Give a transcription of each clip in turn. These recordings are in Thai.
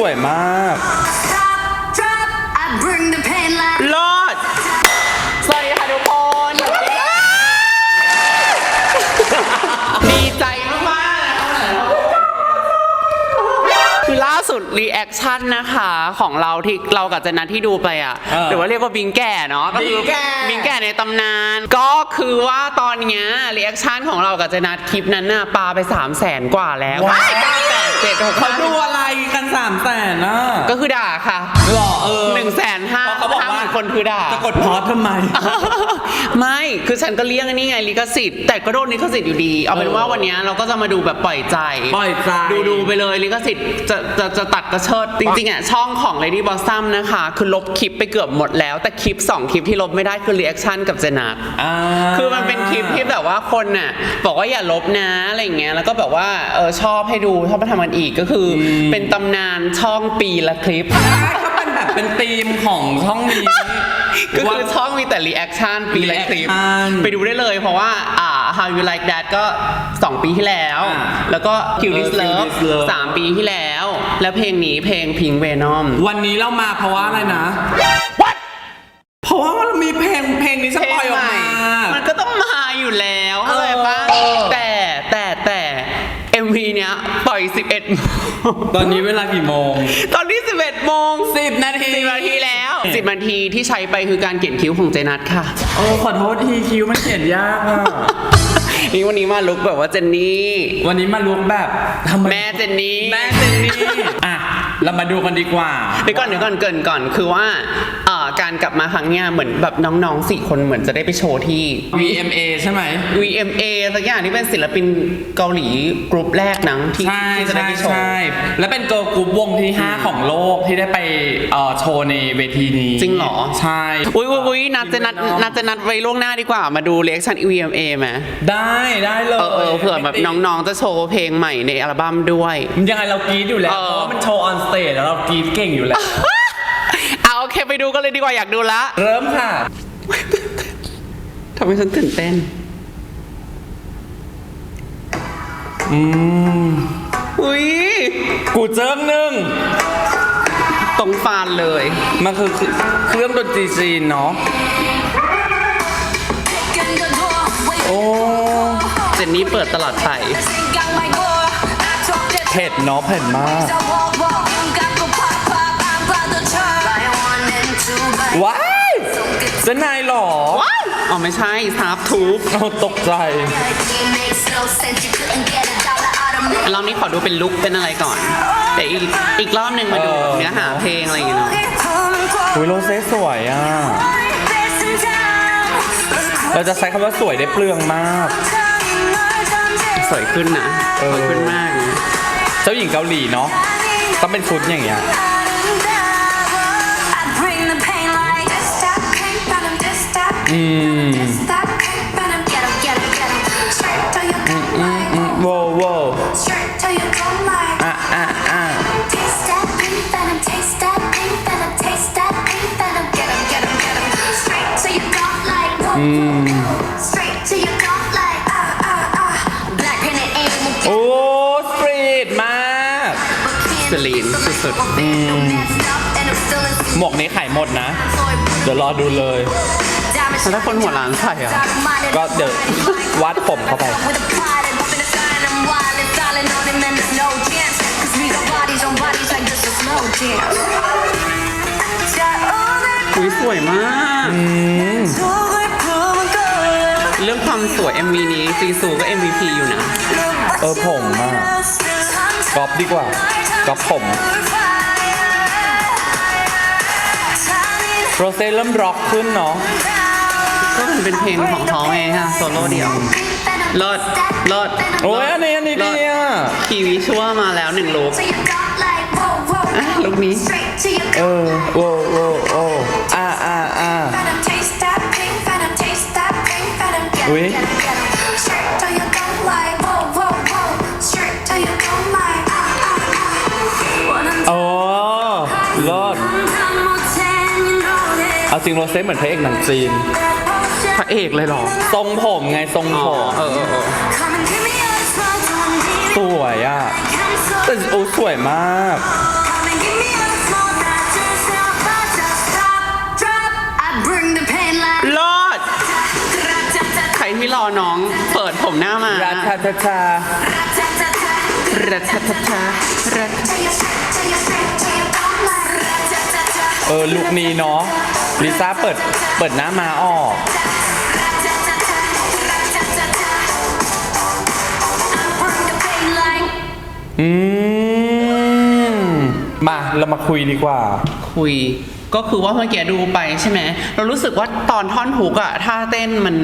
สวยมาก I bring the pain like รอด สวัสดีค่ะทุกคนดีใจมากๆคือล่าสุดรีแอคชั่นนะคะของเราที่เรากับเจนนัทที่ดูไปอะ เออหรือว่าเรียกว่าบิงแก่เนาะก็คือบิงแก่ บิงแก่ในตำนาน ก็คือว่าตอนเนี้ยรีแอคชั่นของเรากับเจนนัทคลิปนั้นน่ะปาไป3 0 0แสนกว่าแล้วว้ายเก้าแปด เจ็ดหกเขาดูอะไรกันสามแสนนะก็คือด่าค่ะหล่อเออหนึ่งแสนห้าเพราะเขาบอกห้าหว่ามื่นคนคือด่าจะกดพอสทำไม ไม่ คือฉันก็เลี้ยงอันนี้ไงลิขสิทธิ์ แต่ก็โดนลิขสิทธิ์อยู่ดี เอาเป็นเออว่าวันเนี้ยเราก็จะมาดูแบบปล่อยใจ ปล่อยใจ ดูดูไปเลยลิขสิทธิ์จะจะจะตัดกระเชิด จริงๆอะช่องของ Lady Blossom นะคะ คือลบคลิปไปเกือบหมดแล้ว แต่คลิป 2 คลิปที่ลบไม่ได้คือรีแอคชั่นกับเจนัทอ่าคือมันเป็นคลิปที่แบบว่าคนน่ะบอกว่าอย่าลบนะอะไรอย่างเงี้ย แล้วก็แบบว่าเออชอบให้ดูชอบมาทำมันอีกก็คืออเป็นตำนานช่องปีละคลิปใช่เขาเป็นแบบเป็นธีมของช่องนี้ ก็คือช่องมีแต่รีแอคชั่นปีละคลิป reaction ไปดูได้เลยเพราะว่าอ่า How You Like That ก็ 2 ปีที่แล้ว อ่าแล้วก็ Kill This เออ Kill Love This Love 3ปีที่แล้ว แล้วเพลงนี้เพลง Pink Venom วันนี้เรามาเพราะว่าอะไรนะ What เพราะว่ามันมีเพลงเพลงนี้จะเพลปล่อยงออกใหม่มามันก็ ปล่อย11โมงตอนนี้เวลากี่โมง ตอนนี้ 11โมงสิบนาที10นาทีแล้ว 10นาทีที่ใช้ไปคือการเขียนคิ้วของเจนัทค่ะ โอ้ขอโทษทีคิวมันเขียนยากอะ นี่วันนี้มาลุกแบบว่าเจนนี่ วันนี้มาลุกแบบทำไมแม่เจนนี่ แม่เจนนี่ อะ เรามาดูกันดีกว่า เดี๋ยวก่อนเดี๋ยวก่อนเกรินก่อนคือว่าเอ่อการกลับมาครั้งเนี้ยเหมือนแบบน้องๆสี่คนเหมือนจะได้ไปโชว์ที่ VMA ใช่ไหม VMA สักอย่างที่เป็นศิลปินเกาหลีกรุ๊ปแรกนังที่ใช่ที่จะได้ใช่ไปโชว์ ใช่และเป็นเกิร์ลกรุ๊ปวงที่ 5 ของโลกที่ได้ไปเอ่อโชว์ในเวทีนี้จริงเหรอ ใช่ อุ้ยอุ้ยอุ้ยนัดจะนัดนัดจะนัดไว้ล่วงหน้าดีกว่ามาดูเรีแอคชั่น VMA ไหมได้ได้เลยเออเออเผื่อแบบน้องๆจะโชว์เพลงใหม่ในอัลบั้มด้วยๆยังไงเรากรี๊ดอยู่แล้วเออ เพราะว่ามันโชว์ออนสเตจแล้วเรากรี๊ดเก่งอยู่แล้ว เอาโอเคไปดูกันเลยดีกว่าอยากดูละเริ่มค่ะ ทำให้ฉันตื่นเต้น อืม อุ้ยกูเจิ้งหนึ่ง ตรงฟานเลย มันคือเครื่องดนตรีจีนเนาะ in the door. Wait, โอ้ เจนนี่เปิดตลอดไป sing out my door. Talk that เผ็ดเนาะเผ็ดมาก ว้ายเจะนายเหรอว้าวอ๋อไม่ใช่ซาบทูบเราตกใจ It makes no sense. You couldn't get a dollar out of me. รอบนี้ขอดูเป็นลุคเป็นอะไรก่อน แต่อีกอีกรอบหนึ่งมาดูเออเนื้อหาเพลงอะไรอย่างเงี้ยเนาะอุ้ยโรเซ่สวยอะ เราจะใช้คำว่าสวยได้เปลืองมาก สวยขึ้นนะเออสวยขึ้นมากนะเจ้าหญิงเกาหลีเนาะ ต้องเป็นชุดอย่างเงี้ย อืมโว้วโว้วอะอะอะ Taste that pink venom, taste that pink venom, taste that pink venom. Get 'em, get 'em, get 'em. Straight to your gut like whoa, whoa, whoa. Straight to your gut like ah ah ah. Black pen and ink will โอ้สตรีทมาก สลีนสุดหมวกนี้ขายหมดนะ เดี๋ยวรอดูเลย แล้วถ้าคนหัวล้านใส่อะก็เดี๋ยววัดผมเข้าไปๆอุ้ยสวยมาก เรื่องความสวย MV นี้จีซูก็ MVP อยู่นะ เออผมอะก๊อปดีกว่าก๊อปผมโรเซ่เริ่มร็อกขึ้นเนาะ ก็มันเป็นเพลงของเขาไงฮะโซโล่เดียวเลิศเลิศโอ้ยอันนี้อันนี้ดีอะคีวิชั่วมาแล้วหนึ่งลุกอะลุคนี้ เออโว้โว้โอ้อ่าอ่าอ่าอุ๊ยโอ้รอดเอาจริงโรเซ่เหมือนพระเอกหนังจีน พระเอกเลยหรอทรงผมไงทรงผมเออสวยอะแต่โอ้สวยมาก รอด ใครไม่รอน้องเปิดผมหน้ามารัชชารัชทชารัชชา เออลุคนี้เนาะลิซ่าเปิดเปิดหน้ามาออกอืมมาเรามาคุยดีกว่า คุยก็คือว่าเมื่อกี้ดูไปใช่ไหม เรารู้สึกว่าตอนท่อนฮุกอะท่าเต้นมัน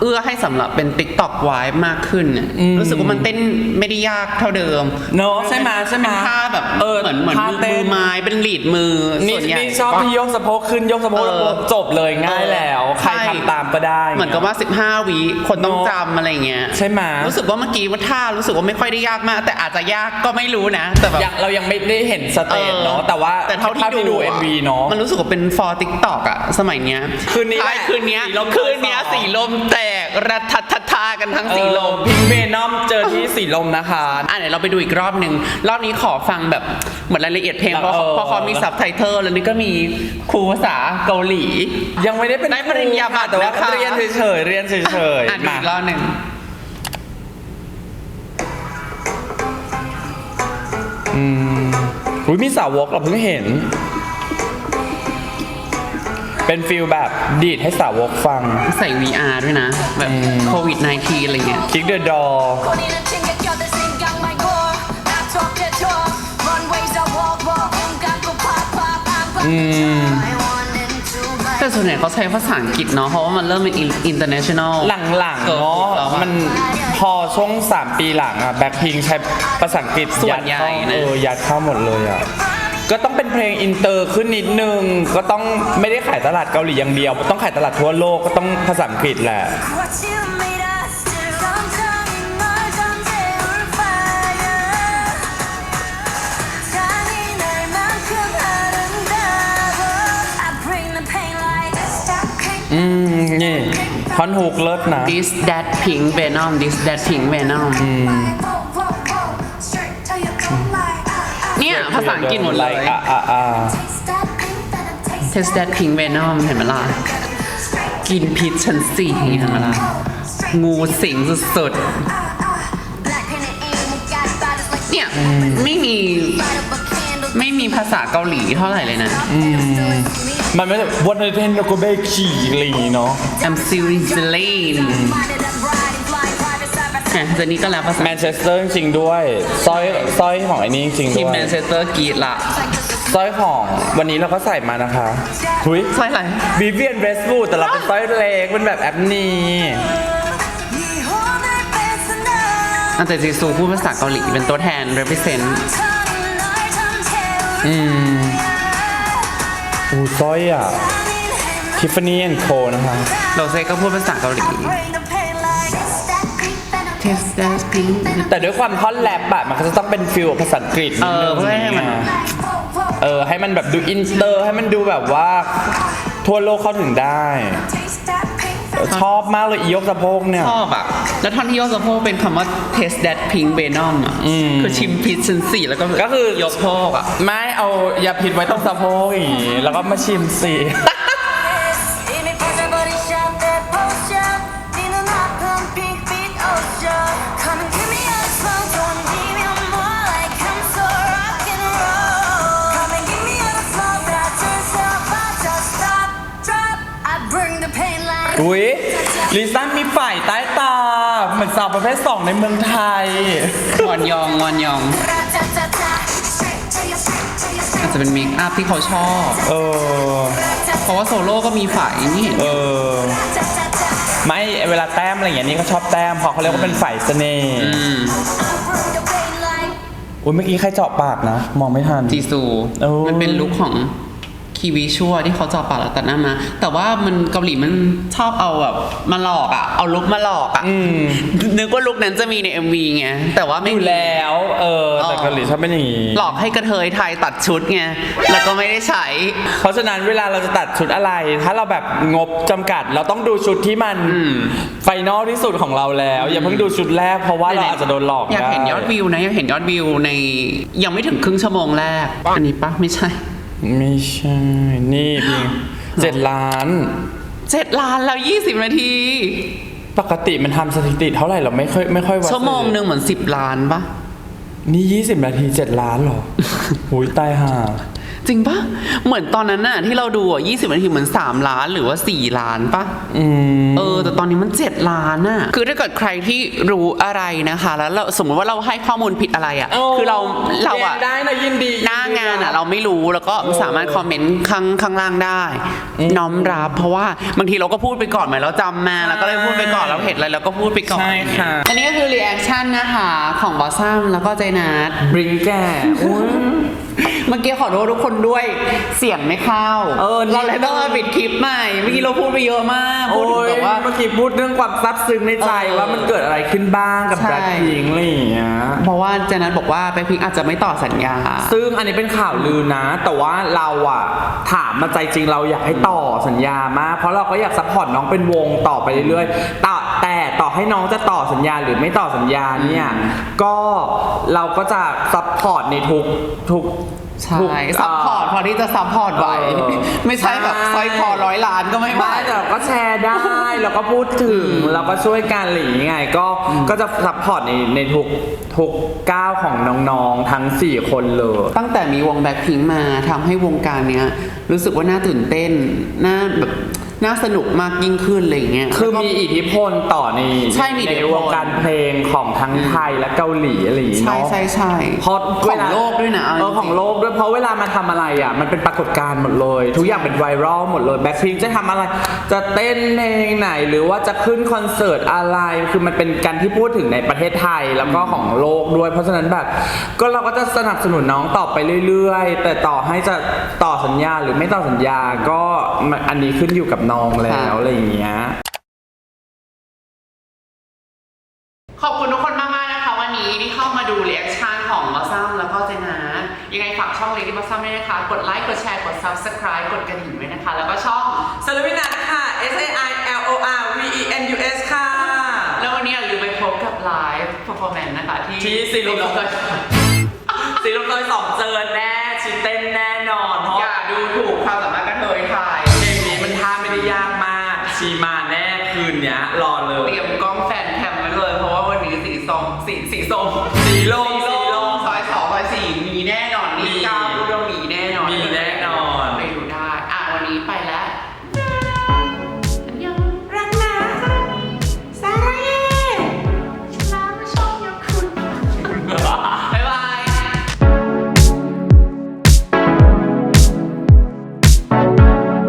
เอื้อให้สำหรับเป็นติ๊กต็อกไวมากขึ้นอะรู้สึกว่ามันเต้นไม่ได้ยากเท่าเดิมเนอะใช่ไหมใช่ไหมเป็นท่าแบบเออเหมือนเหมือนท่ามือเต้นมือไม้เป็นลีดมือนี่ส่วนใหญ่ นี่ชอบที่ยกสะโพกขึ้นยกสะโพกเออ แล้วจบเลยง่ายแล้ว ใครใช่ทำตามก็ได้เหมือนกับว่า 15วิคนต้องจำอะไรเงี้ย ใช่ไหมรู้สึกว่าเมื่อกี้ว่าท่ารู้สึกว่าไม่ค่อยได้ยากมาก แต่อาจจะยากก็ไม่รู้นะ แต่แบบยังเรายังไม่ได้เห็นสเตจเนาะแต่ว่าแต่เท่าที่ดูดู MV เนาะ มันรู้สึกว่าเป็นฟอร์ติ๊กตอกอะสมัยเนี้ยคืนนี้แหละใช่คืนเนี้ยสีลมคืนเนี้ยสอง สีลมแตกรัทททากันทั้งสีลม พิงเวนอมเจอที่สีลมนะคะอะเดี๋ยวเราไปดูอีกรอบหนึ่งรอบนี้ขอฟังแบบเหมือนรายละเอียดเพลงเพราะเออเพราะเขามีซับไตเติลแล้วนี่ก็มีครูภาษาเกาหลี ยังไม่ได้เป็นได้ปริญญาบัตรแต่ว่านะคะเรียนเฉยๆเรียนเฉยอะๆดูมาอีกรอบหนึ่งอืมอุ้ยมีสาวกเราเพิ่งเห็น เป็นฟิลแบบดีดให้สาวกฟัง ใส่ VR ด้วยนะ แบบโควิด -19 อะไรเงี้ย คิกเดอะดอแต่ส่วนใหญ่เขาใช้ภาษาอังกฤษเนาะ เพราะว่ามันเริ่มเป็น international หลังๆเนาะมันพอช่วง 3 ปีหลังอะแบ็คพิงใช้ภาษาอังกฤษยัดเข้าเออยัดเข้าหมดเลยอะ ก็ต้องเป็นเพลงอินเตอร์ขึ้นนิดนึง ก็ต้องไม่ได้ขายตลาดเกาหลีอย่างเดียว ต้องขายตลาดทั่วโลกก็ต้องภาษาอังกฤษแหละ อืม นี่ท่อนฮูกเลิศนะ this that pink venom this that pink venom อืม ษาอังกฤษหมดเลย อะอะอะ Taste that pink venom, taste test that pink venom เห็นไหมล่ะ straight กินพิษชั้นสี่เห็นไหมล่ะ straight งูสิงสุด ah, ah. Black pen and ink, we got bodies like ๆเนี่ย ไม่มี light up a candle. ไม่มีภาษาเกาหลีเท่าไหร่เลยนะ มันไม่ใช่วันนี้เทนโนโกเบคีอะไรอย่างงี้เนาะ I'm serious lane Minded up, riding, flying, จนี่ก็รับภาษาแมนเชสเตอร์จริงด้วยสร้อยสร้อยของไอ้นี่จริงด้วยทีมแมนเชสเตอร์กีดละสร้อยของวันนี้เราก็ใส่มานะคะหุยสร้อยอะไรบีเวียนเบสบูแต่เราเป็นสร้อยเล็กเป็นแบบแอปนีอันแต่จีซูพูดภาษาเกาหลีเป็นตัวแทน represent อืมอู้สร้อยอะทิฟฟานี่แอนโคนะคะ โรเซก็พูดภาษาเกาหลี Taste that pink แต่ด้วยความท่อนแรปอะมันก็จะต้องเป็นฟิลภาษาอังกฤษนิดนึงเออเพื่อให้มัน เออให้มันแบบดูอินเตอร์ ให้มันดูแบบว่า ทั่วโลกเข้าถึงได้ Taste that pink เออชอบมากเลยอียกสะโพกเนี่ย ชอบอะ แล้วท่อนที่โยกสะโพกเป็นคำว่า taste that pink venom อะ คือชิมพิษชั้นสี่แล้วก็ก็คือยกโพกอะ ไม่เอายาพิษไว้ตรงสะโพกอย่างงี้แล้วก็มาชิมสิ ลิซ่ามีฝ่ายใต้ตา เหมือนสาวประเภทสองในเมืองไทย วอนยองวอนยอง Ra-ta-ta-ta Straight to your straight to your อาจ straight จะเป็นเมคอัพที่เขาชอบ เออ เพราะว่าโซโล่ก็มีฝ่ายนี่เห็นเออ Ta-ta-ta ไม่เวลาแต้มอะไรอย่างเงี้ยนี่ก็ชอบแต้มเพราะเขาเรียกว่าเป็นฝ่ายเสน่ห์อืม I bring the pain like อุ้ยเมื่อกี้ใครเจาะปากนะ มองไม่ทัน จีซูโอ้มันเป็นลุคของ คีวีชั่วที่เขาจอปากแล้วตัดหน้ามา แต่ว่ามันเกาหลีมันชอบเอาแบบมาหลอกอะ เอาลุคมาหลอกอะอนึกว่าลุคนั้นจะมีใน MV ไงแต่ว่าไม่อยู่มีแล้วเออแต่เกาหลีชอบเป็นอย่างงี้หลอกให้กระเทยไทยตัดชุดไงแล้วก็ไม่ได้ใช้ เพราะฉะนั้นเวลาเราจะตัดชุดอะไร ถ้าเราแบบงบจำกัด เราต้องดูชุดที่มันมไฟนอลที่สุดของเราแล้ว อย่าเพิ่งดูชุดแรกเพราะว่าเราอาจจะโดนหลอกอยากเห็นยอดวิวนะอยากเห็นยอดวิวในยังไม่ถึงครึ่งชั่วโมงแรกอันนี้ปะไม่ใช่ ไม่ใช่ นี่เพียงเจ็ดล้าน เจ็ดล้านแล้ว20นาที ปกติมันทำสถิติเท่าไหร่เราไม่ค่อยไม่ค่อยวัดชั่วโมงหนึ่งเหมือน10ล้านปะนี่20นาที7ล้านเหรอ หุยตายห่า จริงปะเหมือนตอนนั้นน่ะที่เราดูอะ20นาทีเหมือน3ล้านหรือว่า4ล้านปะอืมเออ แต่ตอนนี้มัน7ล้านน่ะ คือถ้าเกิดใครที่รู้อะไรนะคะ แล้วเราสมมติว่าเราให้ข้อมูลผิดอะไรอะ คือเราเราอะได้นะยินดี หน้างานอะ เราไม่รู้แล้วก็สามารถคอมเมนต์ข้างข้างล่างได้ น้อมรับเพราะว่าบางทีเราก็พูดไปก่อนเหมือนเราจำมาแล้วก็เลยพูดไปก่อนเราเห็นอะไรเราก็พูดไปก่อนใช่ค่ะอันนี้ก็คือรีแอคชั่นนะคะของบอสซัมแล้วก็ใจนัดบริงแกอุ้ย เมื่อกี้ขอโทษทุกคนด้วยเสียงไม่เข้าเออนี่เราเลยต้องมาปิดคลิปใหม่เมื่อกี้เราพูดไปเยอะมากพูดถึงแบบว่าเมื่อกี้พูดเรื่องความซับซึ้งในใจเออว่ามันเกิดอะไรขึ้นบ้างกับใช่แบล็คพิงค์อะไรอย่างเงี้ยเพราะว่าเจนัทบอกว่าไปพิงอาจจะไม่ต่อสัญญา ซึ่งอันนี้เป็นข่าวลือนะ แต่ว่าเราอะถามมาใจจริงเราอยากให้ต่อสัญญามากเพราะเราก็อยากซัพพอร์ตน้องเป็นวงต่อไปเรื่อยๆแต่แต่ต่อให้น้องจะต่อสัญญาหรือไม่ต่อสัญญาเนี่ยก็เราก็จะซัพพอร์ตในทุกทุก ใช่ทุกซัพพอร์ตพอที่จะซัพพอร์ตไหวเออไม่ใช่แบบสร้อยคอร้อยล้านก็ไม่ไหวไม่แต่เราก็แชร์ได้ เราก็พูดถึง เราก็ช่วยกันหรือยังไงก็ก็จะซัพพอร์ตในในทุกทุกก้าวของน้องๆ ทั้ง 4 คนเลย ตั้งแต่มีวงแบ็คพิงมาทำให้วงการเนี้ย รู้สึกว่าน่าตื่นเต้น น่าแบบ น่าสนุกมากยิ่งขึ้นอะไรอย่างเงี้ย คือแล้วก็มีอิทธิพลต่อในใช่มีอิทธิพล วงการเพลงของทั้งไทยและเกาหลีอะไรอย่างงี้ใช่เนาะใช่ใช่เพราะขเวองลาโลกด้วยนะาเออจริของโลกด้วยเพราะเวลามาทำอะไรอะ มันเป็นปรากฏการณ์หมดเลย ทุกอย่างเป็นไวรัลหมดเลยแบ็คพิงจะทำอะไร จะเต้นเพลงไหนหรือว่าจะขึ้นคอนเสิร์ตอะไร คือมันเป็นการที่พูดถึงในประเทศไทยแล้วก็ของโลกด้วย เพราะฉะนั้นแบบ ก็เราก็จะสนับสนุนน้องต่อไปเรื่อย ๆ แต่ต่อให้จะต่อสัญญาหรือไม่ต่อสัญญาก็มันอันนี้ขึ้นอยู่กับน้องแล้วอะไรอย่างเงี้ย ขอบคุณทุกคนมากๆนะคะวันนี้ที่เข้ามาดูรีแอคชั่นของบอสซัมแล้วก็เจนายังไงฝากช่องเลดี้บอสซัมด้วยนะคะ กดไลค์ กดแชร์ กด subscribe กดกระดิ่งไว้นะคะ แล้วก็ช่องสลวินัทค่ะ S A I L O R V E N U S ค่ะ แล้ววันนี้อย่าลืมไปพบกับไลฟ์ performance นะคะ ที่ที่สีลมสีลมสีลมซอยสองเจอแน่ สองสีสีส้มสีลม